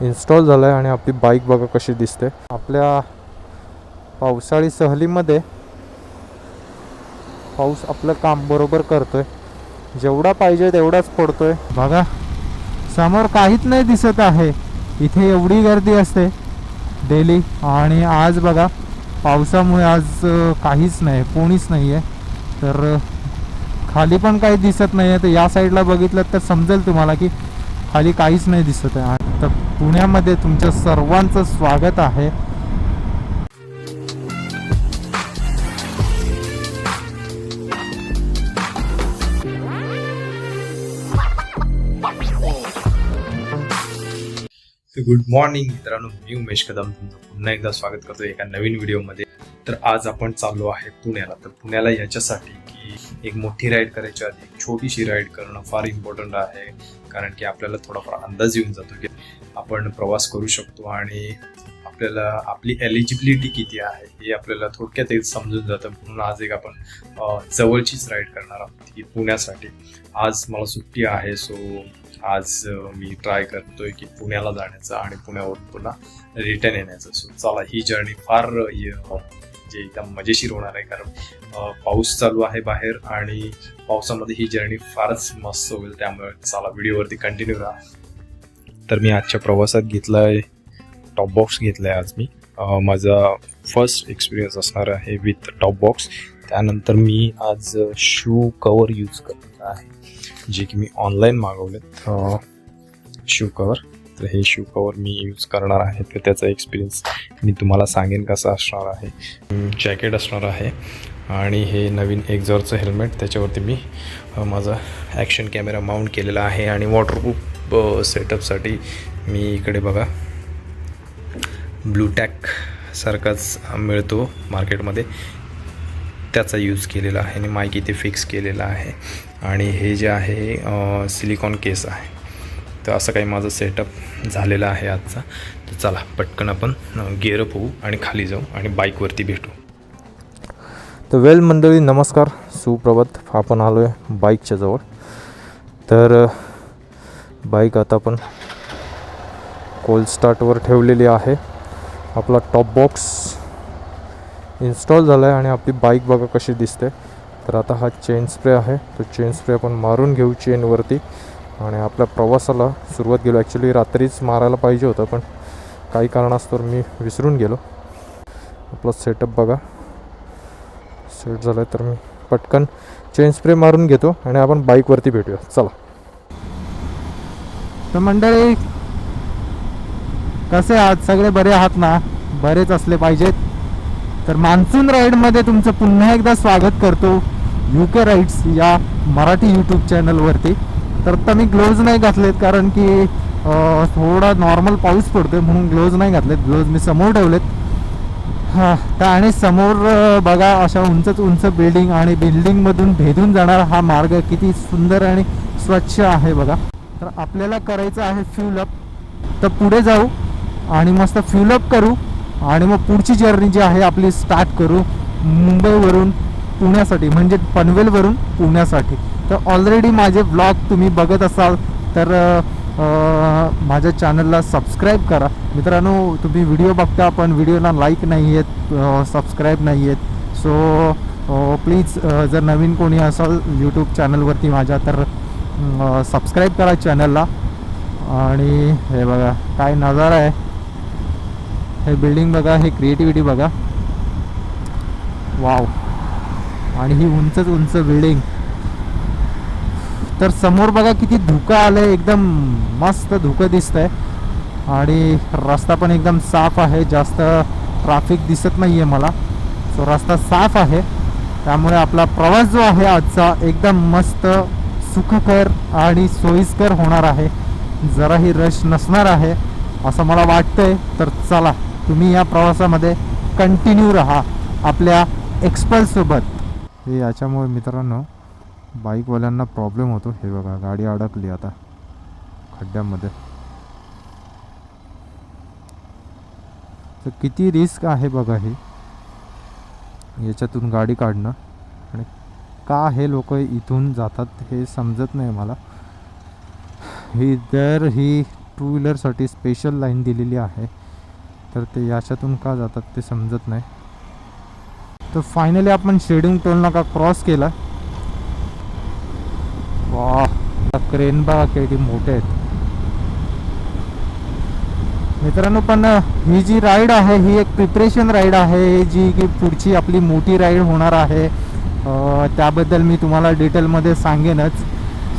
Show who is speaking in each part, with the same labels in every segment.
Speaker 1: Install झाला आहे आणि आपली बाईक बघा कशी दिसते. आपल्या पावसाळी सहलीमध्ये पाऊस आपलं काम बरोबर करतोय. जेवढा पाहिजे तेवढाच पडतोय. बघा समोर काहीच नाही दिसत आहे. इथे एवढी गर्दी असते डेली आणि आज बघा पावसामुळे आज काहीच नाही कोणीच नाही आहे तर खाली पण काही दिसत नाही आहे तर या साईडला बघितलं तर समजेल तुम्हाला की खाली काहीच नाही दिसत आहे. तर पुण्यामध्ये तुमच्या सर्वांचं स्वागत आहे.
Speaker 2: गुड मॉर्निंग मित्रांनो मी उमेश कदम. तुमचं पुन्हा एकदा स्वागत करतो एका नवीन व्हिडिओमध्ये तर आज आपण चाललो आहे पुण्याला. तर पुण्याला याच्यासाठी की एक मोठी राईड करायची आधी एक छोटीशी राईड करणं फार इम्पॉर्टंट आहे. कारण की आपल्याला थोडाफार अंदाज येऊन जातो की आपण प्रवास करू शकतो आणि आपल्याला आपली एलिजिबिलिटी किती आहे हे आपल्याला थोडक्यात एक समजून जातं. म्हणून आज एक आपण जवळचीच राईड करणार आहोत की पुण्यासाठी. आज मला सुट्टी आहे सो आज मी ट्राय करतोय की पुण्याला जाण्याचं आणि पुण्यावरून पुन्हा रिटर्न येण्याचं. सो चला ही जर्नी फार जे एकदम मजेशीर होणार आहे. कारण पाऊस चालू आहे बाहेर आणि पावसामध्ये ही जर्नी फारच मस्त होईल. त्यामुळे चला व्हिडिओवरती कंटिन्यू राहा. तर मी आजच्या प्रवासात घेतलाय टॉप बॉक्स घेतलाय आज मी. माझा फर्स्ट एक्सपिरियन्स असणार आहे विथ टॉप बॉक्स त्यानंतर मी आज शू कवर यूज करत आहे. जे की मी ऑनलाईन मागवलेत. शू कवर तर हे शू कवर मी यूज करणार आहे तर त्याचा एक्सपिरियन्स मी तुम्हाला सांगेन कसा असणार आहे. जॅकेट असणार आहे आणि हे नवीन एक्झॉरचं हेल्मेट त्याच्यावरती मी माझा ॲक्शन कॅमेरा माउंट केलेला आहे आणि वॉटरप्रूफ सेटअपसाठी मी इकडे बघा ब्लूटॅक सारखाच मिळतो मार्केटमध्ये. त्याचा यूज केलेला आहे आणि माईक इथे फिक्स केलेला आहे. आणि हे जे आहे सिलिकॉन केस आहे. तर असं काही माझं सेटअप झालेलं आहे आजचा. तर चला पटकन आपण गेअरअप होऊ आणि खाली जाऊ आणि बाईकवरती भेटू.
Speaker 1: तर वेल मंडळी नमस्कार. सुप्रभात. आपण आलो आहे बाईकच्या जवळ. तर बाईक आता आपण कोल्ड स्टार्टवर ठेवलेली आहे. आपला टॉप बॉक्स इन्स्टॉल झाला आहे आणि आपली बाईक बघा कशी दिसते. तर आता हा चेन स्प्रे आहे. तो चेन स्प्रे आपण मारून घेऊ चेनवरती आणि आपल्या प्रवासाला सुरुवात गेलो. ॲक्च्युली रात्रीच मारायला पाहिजे होतं पण काही कारणास्तव मी विसरून गेलो. आपला सेटअप बघा. सेट झालं तर मी पटकन चेन स्प्रे मारून घेतो आणि आपण बाईकवरती भेटूया. चला. तर मंडळी कसे आहात? सगळे बरे आहात ना? बरेच असले पाहिजेत. तर मान्सून राईडमध्ये तुमचं पुन्हा एकदा स्वागत करतो. यू के राईड्स या मराठी यूट्यूब चॅनलवरती तर आता मी ग्लोव्ज नाही घातलेत कारण की थोडा नॉर्मल पाऊस पडतोय म्हणून ग्लोव्ज नाही घातलेत. ग्लोव्ज मी समोर ठेवलेत. हां तर आणि समोर बघा अशा उंचच उंच बिल्डिंग आणि बिल्डिंगमधून भेदून जाणारा हा मार्ग किती सुंदर आणि स्वच्छ आहे बघा. तर आपल्याला करायचं आहे फ्युलअप तर पुढे जाऊ आणि मस्त फ्युलअप करू आणि मग पुढची जर्नी जी आहे आपली स्टार्ट करू मुंबईवरून पुण्यासाठी म्हणजे पनवेलवरून पुण्यासाठी. तर ऑलरेडी माझे ब्लॉग तुम्ही बघत असाल तर माझ्या चॅनलला सबस्क्राईब करा. मित्रांनो तुम्ही व्हिडिओ बघता पण व्हिडिओला लाईक नाही आहेत सबस्क्राईब नाही आहेत सो प्लीज जर नवीन कोणी असाल यूट्यूब चॅनलवरती माझ्या तर सबस्क्राईब करा चॅनलला आणि हे बघा काय नजारा आहे. हे बिल्डिंग बघा हे क्रिएटिव्हिटी बघा. वाव आणि ही उंचच उंच बिल्डिंग तर समोर बघा किती धुकं आलं आहे एकदम मस्त धुकं दिसतंय. आणि रस्ता पण एकदम साफ आहे जास्त ट्राफिक दिसत नाही आहे मला. सो रस्ता साफ आहे. त्यामुळे आपला प्रवास जो आहे आजचा एकदम मस्त सुखकर आणि सोयीस्कर होणार आहे. जराही रश नसणार आहे असं मला वाटतंय. तर चला तुम्ही या प्रवासामध्ये कंटिन्यू राहा आपल्या एक्सपर्टसोबत हे याच्यामुळे मित्रांनो बाईकवाल्यांना प्रॉब्लेम होतो. हे बघा गाडी अडकली आता. खड्ड्यामध्ये. तर किती रिस्क आहे बघा ही. याच्यातून गाडी काढणं. आणि का हे लोक इथून जातात हे समजत नाही मला. ही दर ही टू व्हीलरसाठी स्पेशल लाईन दिलेली आहे तर ते याच्यातून का जातात ते समजत नाही. तर फायनली आपण शेडिंग टोल नाका क्रॉस केला वा क्रेन बघा किती मोठे आहेत. मित्रांनो पण ही जी राईड आहे ही एक प्रिपरेशन राईड आहे जी की पुढची आपली मोठी राईड होणार आहे. त्याबद्दल मी तुम्हाला डिटेलमध्ये सांगेनच.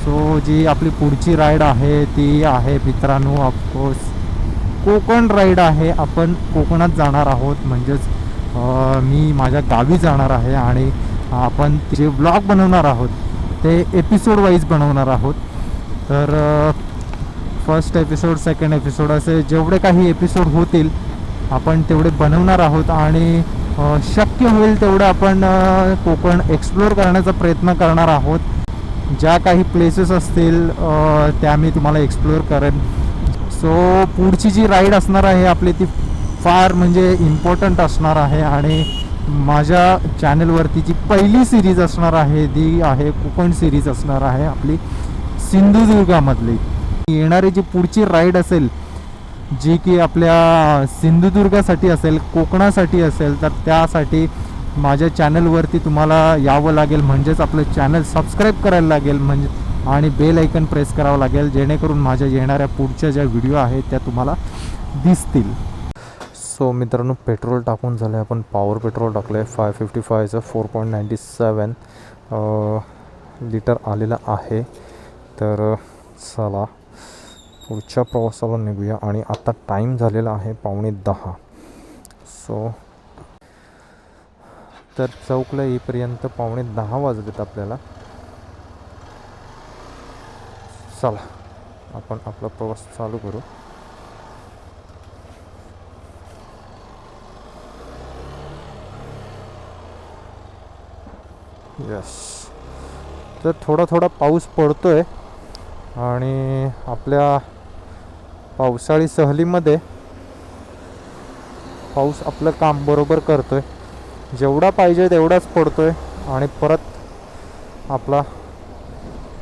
Speaker 1: सो जी आपली पुढची राईड आहे ती आहे मित्रांनो ऑफकोर्स कोकण राईड आहे. आपण कोकणात जाणार आहोत म्हणजेच मी माझ्या गावी जाणार आहे आणि आपण जे ब्लॉग बनवणार आहोत ते एपिसोड वाईज बनवणार आहोत. तर फर्स्ट एपिसोड सेकंड एपिसोड असे जेवढे काही एपिसोड होतील आपण तेवढे बनवणार आहोत आणि शक्य होईल तेवढं आपण कोकण एक्सप्लोअर करण्याचा प्रयत्न करणार आहोत. ज्या काही प्लेसेस असतील त्या मी तुम्हाला एक्सप्लोअर करेन. सो पुढची जी राईड असणार आहे आपली ती फार म्हणजे इम्पॉर्टंट असणार आहे आणि माझ्या चॅनलवरती जी पहिली सिरीज असणार आहे ती आहे कोकण सिरीज असणार आहे आपली. सिंधुदुर्गामधली. येणारी जी पुढची राईड असेल जी की आपल्या सिंधुदुर्गासाठी असेल कोकणासाठी असेल तर त्यासाठी माझ्या चॅनलवरती तुम्हाला यावं लागेल. म्हणजेच आपलं चॅनल सबस्क्राईब करायला लागेल. म्हणजे आणि बेल ऐकन प्रेस करावं लागेल. जेणेकरून माझ्या येणाऱ्या पुढच्या ज्या व्हिडिओ आहेत त्या तुम्हाला दिसतील. सो मित्रांनो पेट्रोल टाकून झालं आहे आपण. पॉवर पेट्रोल टाकलं आहे five fifty फायचं four point ninety seven litre आलेलं आहे. तर चला. पुढच्या प्रवासाला निघूया आणि आता टाईम झालेला आहे पावणे दहा. सो तर चौकला येईपर्यंत पावणे दहा वाजलेत आपल्याला. चला आपण आपला प्रवास चालू करू. यस तर थोडा थोडा पाऊस पडतोय. आणि आपल्या पावसाळी सहलीमध्ये पाऊस आपलं काम बरोबर करतो आहे जेवढा पाहिजे तेवढाच पडतो आहे आणि परत आपला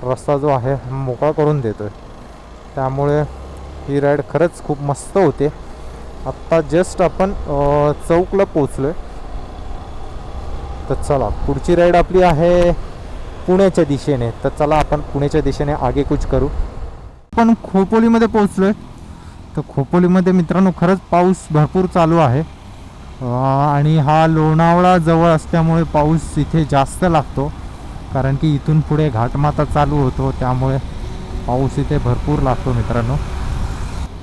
Speaker 1: रस्ता जो आहे मोकळा करून देतो आहे त्यामुळे ही राईड खरंच खूप मस्त होते. आत्ता जस्ट आपण चौकला पोचलो आहे तर चला पुढची राईड आपली आहे पुण्याच्या दिशेने. तर चला आपण पुण्याच्या दिशेने आगे कुछ करू. आपण खोपोलीमध्ये पोहोचलोय. तर खोपोलीमध्ये मित्रांनो खरंच पाऊस भरपूर चालू आहे. आणि हा लोणावळा जवळ असल्यामुळे पाऊस इथे जास्त लागतो. कारण की इथून पुढे घाटमाता चालू होतो त्यामुळे पाऊस इथे भरपूर लागतो मित्रांनो.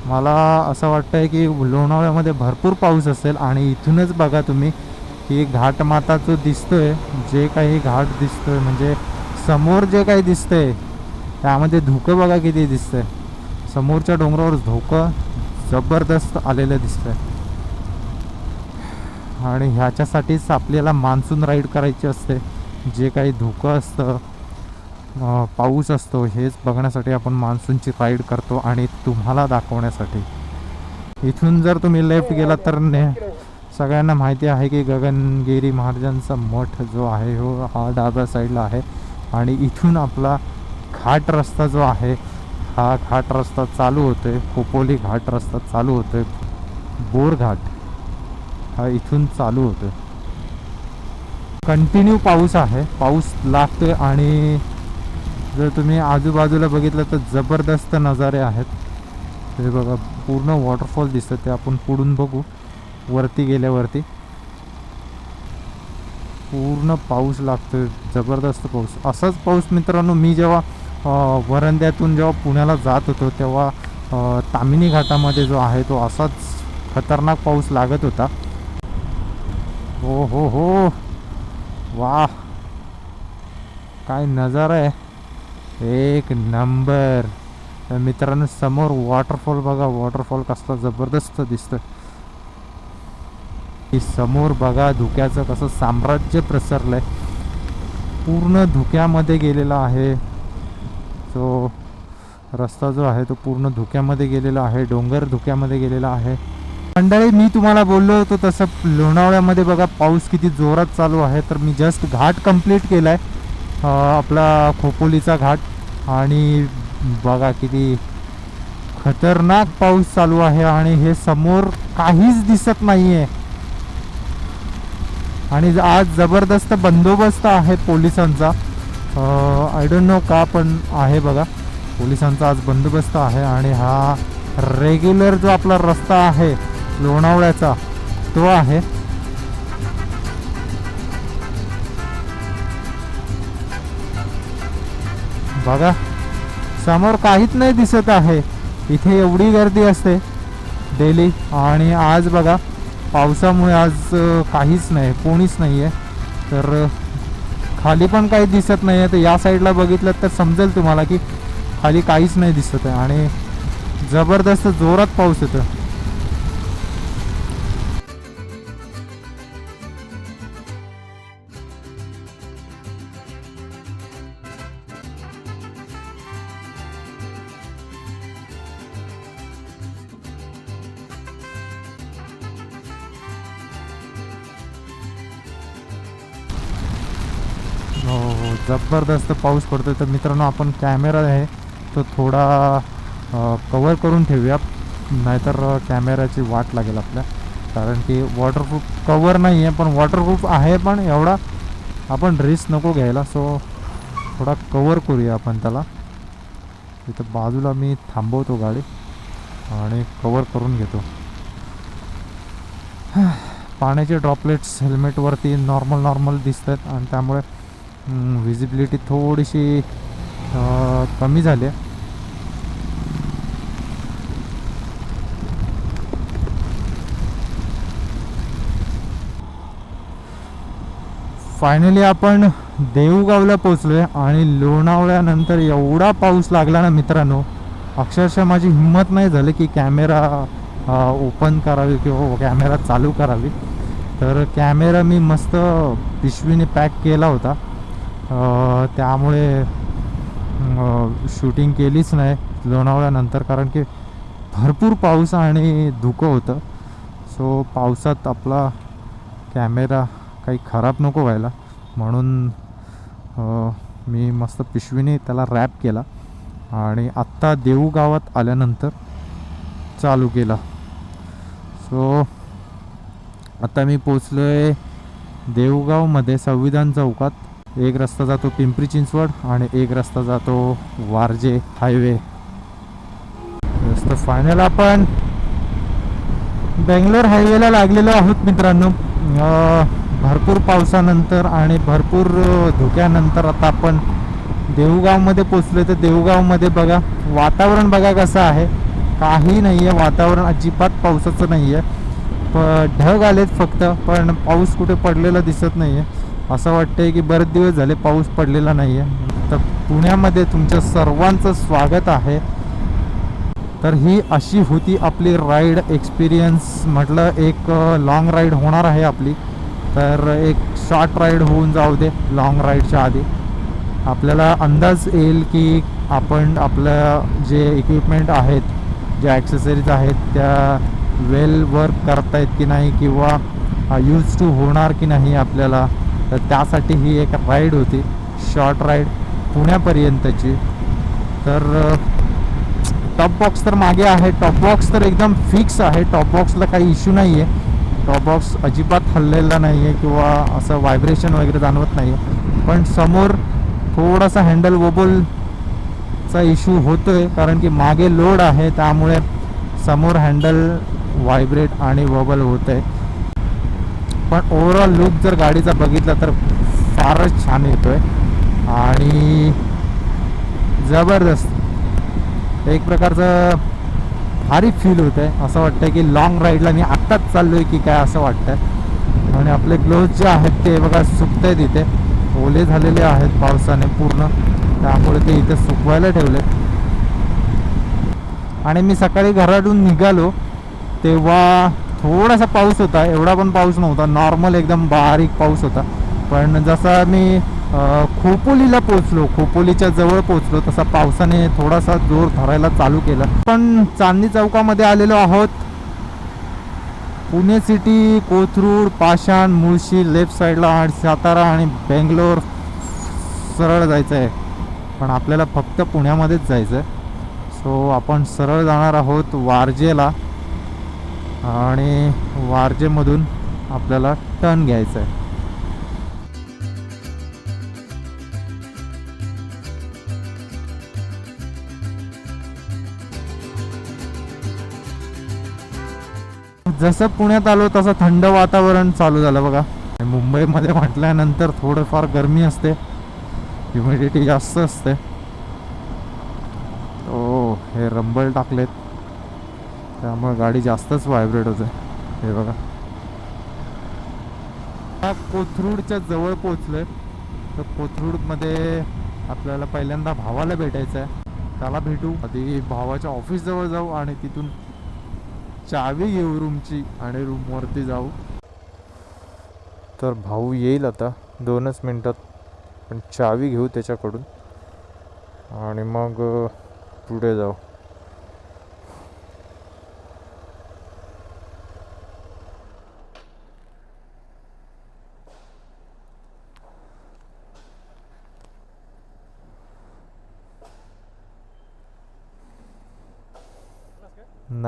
Speaker 1: मला असं वाटतं आहे की लोणावळ्यामध्ये भरपूर पाऊस असेल आणि इथूनच बघा तुम्ही की घाटमाता जो दिसतोय जे काही घाट दिसतोय म्हणजे समोर जे काही दिसतंय त्यामध्ये धुकं बघा किती दिसतंय. समोरच्या डोंगरावर धोकं जबरदस्त आलेलं दिसतंय. आणि ह्याच्यासाठीच आपल्याला मान्सून राईड करायची असते. जे काही धुकं असतं पाऊस असतो हेच बघण्यासाठी आपण मान्सूनची राईड करतो आणि तुम्हाला दाखवण्यासाठी. इथून जर तुम्ही लेफ्ट गेला तर ने सगळ्यांना माहिती आहे की गगनगिरी महाराजांचा मठ जो आहे हो हा डाव्या साईडला आहे. आणि इथून आपला घाट रस्ता जो आहे हा घाट रस्ता चालू होतो आहे खोपोली घाट रस्ता चालू होतो आहे बोरघाट हा इथून चालू होतो आहे कंटिन्यू पाऊस आहे पाऊस लागतो आहे आणि जर तुम्ही आजूबाजूला बघितलं तर जबरदस्त नजारे आहेत. हे बघा पूर्ण वॉटरफॉल दिसतं ते आपण पुढून बघू वरती गेल्यावरती. पूर्ण पाऊस लागतो जबरदस्त पाऊस. असाच पाऊस मित्रांनो मी जेव्हा वरंद्यातून जेव्हा पुण्याला जात होतो तेव्हा तामिनी घाटामध्ये जो आहे तो असाच खतरनाक पाऊस लागत होता. हो हो हो. वा काय नजारा आहे. एक नंबर. मित्रांनो समोर वॉटरफॉल बघा. वॉटरफॉल कसला जबरदस्त दिसतोय. की समोर बघा धुक्याचं कसं साम्राज्य प्रसरलं आहे पूर्ण धुक्यामध्ये गेलेला आहे. जो रस्ता जो आहे तो पूर्ण धुक्यामध्ये गेलेला आहे. डोंगर धुक्यामध्ये गेलेला आहे. मंडळी मी तुम्हाला बोललो होतो तसं लोणावळ्यामध्ये बघा पाऊस किती जोरात चालू आहे. तर मी जस्ट घाट कंप्लीट केला आहे आपला खोपोलीचा घाट. आणि बघा किती खतरनाक पाऊस चालू आहे. आणि हे समोर काहीच दिसत नाही आहे आणि आज जबरदस्त बंदोबस्त आहे पोलिसांचा. आय डोंट नो का पण आहे बघा. पोलिसांचा आज बंदोबस्त आहे आणि हा रेग्युलर जो आपला रस्ता आहे लोणावळ्याचा तो आहे. बघा समोर काहीच नाही दिसत आहे. इथे एवढी गर्दी असते. डेली आणि आज बघा पावसामुळे आज काहीच नाही कोणीच नाही आहे तर खाली पण काही दिसत नाही आहे तर या साईडला बघितलं तर समजेल तुम्हाला की खाली काहीच नाही दिसत आहे. आणि जबरदस्त जोरात पाऊस येतो जबरदस्त पाऊस पडतो तर मित्रांनो आपण कॅमेरा आहे तो थोडा कवर करून ठेवूया. नाहीतर कॅमेऱ्याची वाट लागेल आपल्या. कारण की वॉटरप्रूफ कवर नाही आहे पण वॉटरप्रूफ आहे पण एवढा आपण रिस्क नको घ्यायला. सो थोडा कवर करूया आपण त्याला. इथं बाजूला मी थांबवतो गाडी आणि कवर करून घेतो. पाण्याचे ड्रॉपलेट्स हेल्मेटवरती नॉर्मल नॉर्मल दिसत आहेत आणि त्यामुळे विजिबिलिटी थोडीशी कमी झाली आहे. फायनली आपण देऊगावला पोचलोय आणि लोणावळ्यानंतर एवढा पाऊस लागला ना मित्रांनो अक्षरशः माझी हिंमत नाही झाली की कॅमेरा ओपन करावी किंवा कॅमेरा चालू करावी. तर कॅमेरा मी मस्त पिशवीने पॅक केला होता. त्यामुळे शूटिंग केलीच नाही लोणावळ्यानंतर कारण की भरपूर पाऊस आणि धुकं होतं. सो पावसात आपला कॅमेरा काही खराब नको व्हायला. म्हणून मी मस्त पिशवीने त्याला रॅप केला आणि आत्ता देऊ गावात आल्यानंतर चालू केला. सो आता मी पोचलो आहे देवगावमध्ये संविधान चौकात. एक रस्ता जातो पिंपरी चिंचवड आणि एक रस्ता जातो वारजे हायवे. तर फायनल आपण बेंगलोर हायवेला लागलेलो आहोत मित्रांनो. भरपूर पावसानंतर आणि भरपूर धुक्यानंतर आता आपण देऊगावमध्ये पोचलो तर देऊगावमध्ये बघा वातावरण बघा कसं आहे. काही नाही आहे वातावरण अजिबात पावसाचं नाही आहे प ढग आलेत फक्त पण पाऊस कुठे पडलेला दिसत नाही आहे असं वाटतंय की बरेच दिवस झाले पाऊस पडलेला नाही आहे तर पुण्यामध्ये तुमच्या सर्वांचं स्वागत आहे. तर ही अशी होती आपली राईड एक्सपिरियन्स म्हटलं एक लॉंग राईड होणार आहे आपली. तर एक शॉर्ट राईड होऊन जाऊ दे लॉंग राईडच्या आधी. आपल्याला अंदाज येईल की आपण आपलं जे इक्विपमेंट आहेत ज्या ॲक्सेसरीज आहेत त्या वेल वर्क करतायत की नाही किंवा यूज टू होणार की नाही आपल्याला. तर त्यासाठी ही एक राईड होती. शॉर्ट राईड पुण्यापर्यंतची. तर टॉप बॉक्स तर मागे आहे. टॉप बॉक्स तर एकदम फिक्स आहे. टॉप बॉक्सला काही इश्यू नाही आहे टॉप बॉक्स अजिबात हललेला नाही आहे किंवा असं व्हायब्रेशन वगैरे जाणवत नाही आहे पण समोर थोडासा हँडल वोबलचा इश्यू होतो आहे कारण की मागे लोड आहे. त्यामुळे समोर हँडल व्हायब्रेट आणि वॉबल होत आहे पण ओव्हरऑल लुक जर गाडीचा बघितला तर फारच छान येतो आहे आणि जबरदस्त. एक प्रकारचं भारी फील होत आहे असं वाटतं की लॉंग राईडला मी आत्ताच चाललो आहे की काय असं वाटतं आणि आपले ग्लोव्ज जे आहेत ते बघा सुकत आहेत इथे ओले झालेले आहेत पावसाने पूर्ण. त्यामुळे ते इथे सुकवायला ठेवले. आणि मी सकाळी घरातून निघालो तेव्हा थोडासा पाऊस होता एवढा पण पाऊस नव्हता. नॉर्मल एकदम बारीक पाऊस होता. पण जसा मी खोपोलीला पोचलो खोपोलीच्या जवळ पोचलो तसा पावसाने थोडासा जोर धरायला चालू केला. पण चांदणी चौकामध्ये आलेलो आहोत. पुणे सिटी कोथरूड पाषाण मुळशी लेफ्ट साईडला आणि सातारा आणि बेंगलोर सरळ जायचं आहे पण आपल्याला फक्त पुण्यामध्येच जायचं आहे सो आपण सरळ जाणार आहोत वारजेला. आणि वारजेमधून आपल्याला टर्न घ्यायचं आहे. जसं पुण्यात आलो तसं थंड वातावरण चालू झालं बघा. मुंबईमध्ये म्हटल्यानंतर थोडंफार गरमी असते. ह्युमिडिटी जास्त असते. ओ हे रंबल टाकलेत. त्यामुळे गाडी जास्तच व्हायब्रेट होते. हे बघा. कोथरूडच्या जवळ पोचलोय तर कोथरूडमध्ये आपल्याला पहिल्यांदा भावाला भेटायचं आहे. त्याला भेटू. आधी भावाच्या ऑफिसजवळ जाऊ आणि तिथून चावी घेऊ रूमची आणि रूमवरती जाऊ. तर भाऊ येईल आता. दोनच मिनटात. पण चावी घेऊ त्याच्याकडून. आणि मग पुढे जाऊ नाही दोन दोन चाव्या कुठलं
Speaker 3: खालच्या रूमची कोट आहे. आणि
Speaker 1: अच्छा.
Speaker 3: गाडी ह्याच्या इथं लाव. म्हणजे तो खांब आहे ना तिथं लाव.
Speaker 1: कुठ
Speaker 3: आणि गाडीच्या अपोजिट ना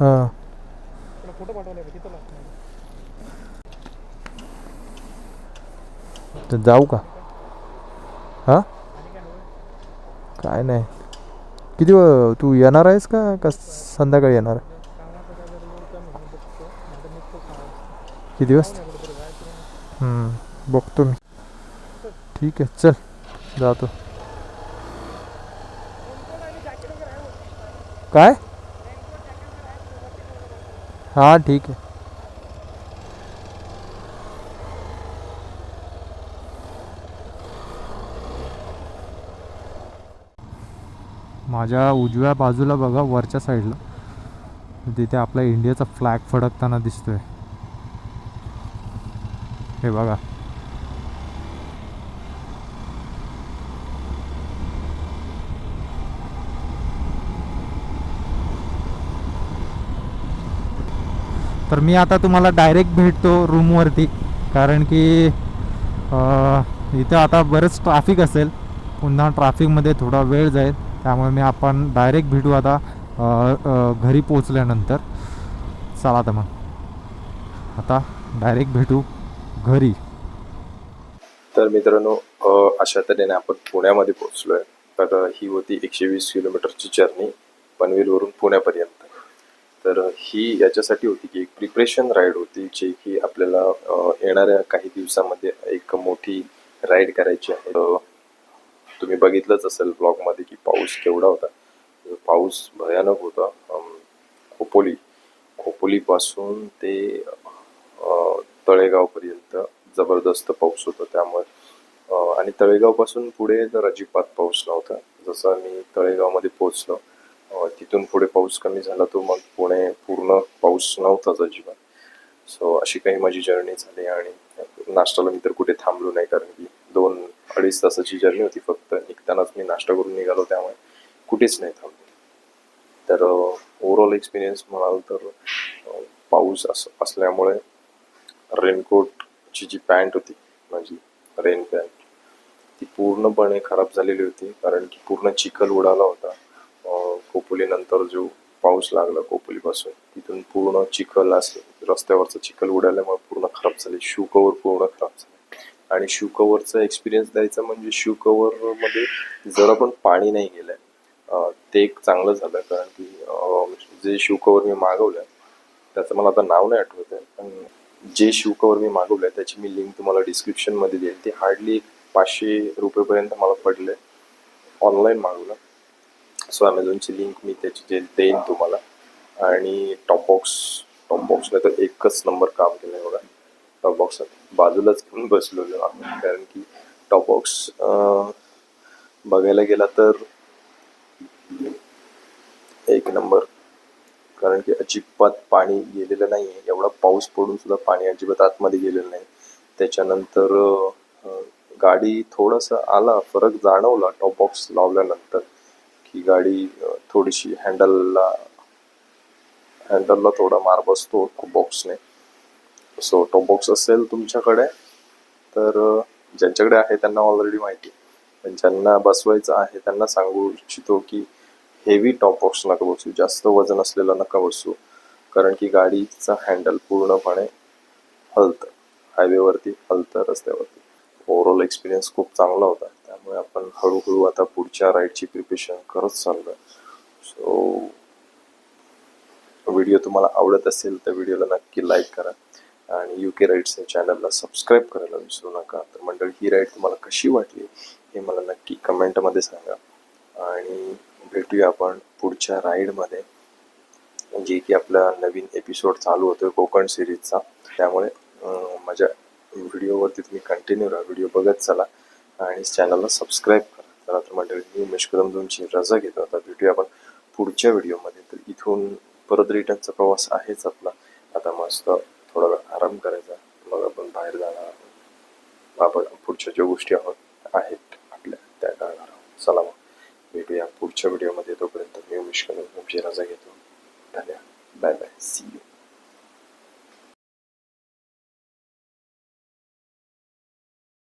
Speaker 1: हां
Speaker 3: फोटो पाठवले बघ तिथं लाव
Speaker 1: तर जाऊ का? हां?
Speaker 3: काय
Speaker 1: नाही. किती तू येणार आहेस का? का संध्याकाळी येणार?
Speaker 3: निघतो खावा
Speaker 1: किती वाजता? बघतो मी. ठीक आहे चल जातो. काय? हां ठीक आहे. माझ्या उजव्या बाजूला बघा वरच्या साईडला तिथे आपला इंडियाचा फ्लॅग फडकताना दिसतोय. हे बघा. तर मी आता तुम्हाला डायरेक्ट भेटतो रूमवरती कारण की इथं आता बरंच ट्रॅफिक असेल. पुन्हा ट्रॅफिकमध्ये थोडा वेळ जाईल. त्यामुळे मी आपण डायरेक्ट भेटू आता घरी पोचल्यानंतर चला तर मग. आता डायरेक्ट भेटू घरी.
Speaker 2: तर मित्रांनो अशा तऱ्हेने आपण पुण्यामध्ये पोहोचलोय. तर ही होती एकशे वीस किलोमीटरची जर्नी पनवेलवरून पुण्यापर्यंत. तर ही याच्यासाठी होती की एक प्रिपरेशन राईड होती जी की आपल्याला येणाऱ्या काही दिवसामध्ये एक मोठी राईड करायची आहे. तुम्ही बघितलंच असेल ब्लॉगमध्ये की पाऊस केवढा होता. पाऊस भयानक होता. खोपोली. खोपोलीपासून ते तळेगावपर्यंत जबरदस्त पाऊस होता त्यामुळे. आणि तळेगावपासून पुढे तर अजिबात पाऊस नव्हता. जसं मी तळेगावमध्ये पोचलो तिथून पुढे पाऊस कमी झाला तो मग पुणे पूर्ण पाऊस नव्हताच अजिबात. सो अशी काही माझी जर्नी झाली आणि नाश्त्याला मी तर कुठे थांबलो नाही कारण की दोन अडीच तासाची जर्नी होती फक्त. निघतानाच मी नाश्ता करून निघालो त्यामुळे कुठेच नाही थांबलो. तर ओव्हरऑल एक्सपिरियन्स म्हणाल तर पाऊस अस असल्यामुळे रेनकोटची जी पॅन्ट होती माझी रेन पॅन्ट ती पूर्णपणे खराब झालेली होती कारण की पूर्ण चिखल उडाला होता. खोपोलीनंतर जो पाऊस लागला खोपोलीपासून तिथून पूर्ण चिखल असे रस्त्यावरचा चिखल उडाल्यामुळे पूर्ण खराब झाले. शू कवर पूर्ण खराब झाले. आणि शू कवरचा एक्सपिरियन्स द्यायचा म्हणजे शू कवरमध्ये जर जरा पण पाणी नाही गेलं ते एक चांगलं झालं कारण की जे शू कवर मी मागवलं त्याचं मला आता नाव नाही आठवत आहे पण जे शू कवर मी मागवलं त्याची मी लिंक तुम्हाला डिस्क्रिप्शनमध्ये देईल. ते हार्डली पाचशे रुपयेपर्यंत मला पडले ऑनलाईन मागवलं. सो अमेझॉनची लिंक मी त्याची जे देईन तुम्हाला. आणि टॉपबॉक्स टॉपबॉक्सने तर एकच नंबर काम केलंय बघा. टॉपबॉक्स बाजूलाच घेऊन बसलेलो आम्ही. कारण की टॉपबॉक्स बघायला गेला तर एक नंबर कारण की अजिबात पाणी गेलेलं नाही आहे एवढा पाऊस पडून सुद्धा पाणी अजिबात आतमध्ये गेलेलं नाही. त्याच्यानंतर गाडी थोडासा आला. फरक जाणवला टॉप बॉक्स लावल्यानंतर. की गाडी थोडीशी हँडलला हँडलला थोडा मार बसतो टॉप बॉक्सने सो टॉप बॉक्स असेल तुमच्याकडे तर ज्यांच्याकडे आहे त्यांना ऑलरेडी माहिती. पण ज्यांना बसवायचं आहे त्यांना सांगू इच्छितो की हेवी टॉप बॉक्स नका बसू जास्त वजन असलेलं नका बसू. कारण की गाडीचं हँडल पूर्णपणे हलतं. हायवेवरती हलतं रस्त्यावरती. ओव्हरऑल एक्सपिरियन्स खूप चांगला होता. त्यामुळे आपण हळूहळू आता पुढच्या राईडची प्रिपरेशन करत चाललोय. सो व्हिडिओ तुम्हाला आवडत असेल तर व्हिडिओला नक्की लाईक करा आणि यू के राईड्स या चॅनलला सबस्क्राईब करायला विसरू नका. तर मंडळ ही राईड तुम्हाला कशी वाटली हे मला नक्की कमेंटमध्ये सांगा. आणि भेटूया आपण पुढच्या राईडमध्ये जे की आपला नवीन एपिसोड चालू होतोय कोकण सिरीजचा त्यामुळे माझ्या व्हिडिओवरती तुम्ही कंटिन्यू राहा. व्हिडिओ बघत चला. आणि चॅनलला सबस्क्राईब करा. चला तर मंडळी मी उमेश कदम तुमची रजा घेतो. आता भेटूया आपण पुढच्या व्हिडिओमध्ये. तर इथून परत रिटर्नचा प्रवास आहेच आपला. आता मस्त थोडा वेळ आराम करायचा. मग आपण बाहेर जाणार आहोत. आपण पुढच्या ज्या गोष्टी आहोत आहेत आपल्या त्या करणार आहोत. चला मग भेटूया पुढच्या व्हिडिओमध्ये. तोपर्यंत मी उमेश कदम तुमची रजा घेतो. धन्यवाद. Bye bye C you